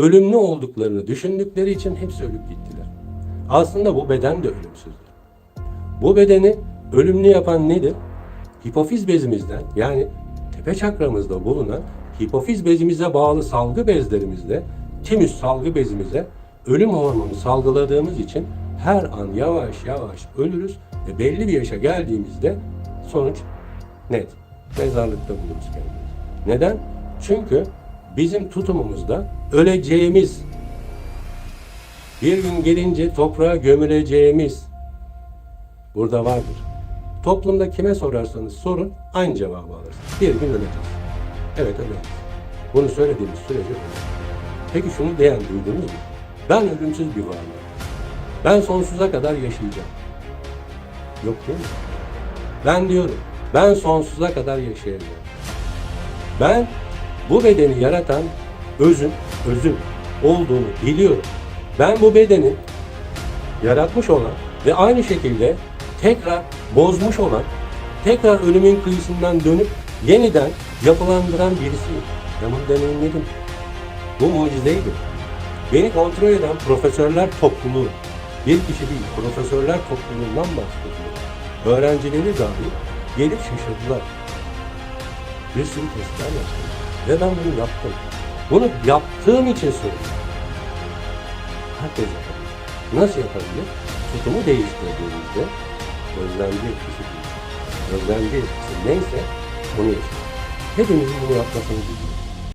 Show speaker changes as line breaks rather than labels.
ölümlü olduklarını düşündükleri için hepsi ölüp gittiler. Aslında bu beden de ölümsüzdür. Bu bedeni ölümlü yapan nedir? Hipofiz bezimizden yani tepe çakramızda bulunan hipofiz bezimize bağlı salgı bezlerimizde timüs salgı bezimize ölüm hormonu salgıladığımız için her an yavaş yavaş ölürüz ve belli bir yaşa geldiğimizde sonuç net. Mezarlıkta buluruz kendimizi. Neden? Çünkü bizim tutumumuzda öleceğimiz bir gün gelince toprağa gömüleceğimiz burada vardır. Toplumda kime sorarsanız sorun aynı cevabı alırsınız. Bir gün öleceğiz. Evet öleceğiz. Bunu söylediğimiz sürece öleceğiz. Peki şunu diyen duydunuz mu? Ben ölümsüz bir varlığım. Ben sonsuza kadar yaşayacağım. Yok değil mi? Ben diyorum, ben sonsuza kadar yaşayacağım. Ben bu bedeni yaratan özün, özün olduğunu biliyorum. Ben bu bedeni yaratmış olan ve aynı şekilde tekrar bozmuş olan, tekrar ölümün kıyısından dönüp yeniden yapılandıran birisiyim. Ben bunu deneyimledim. Bu mucizeydi. Beni kontrol eden profesörler topluluğu, bir kişi değil, profesörler topluluğundan bahsediyor. Öğrencileri dahi gelip şaşırdılar. Bir sürü testler yaptım. Ve ben bunu yaptım. Bunu yaptığım için söylüyorum. Herkes yapabilir. Nasıl yapabilir? Tutumu değiştirdiğimizde gözlemci etkisi değil. Gözlemci etkisi neyse onu yaşar. Hepimizin bunu yapmasını diliyorum.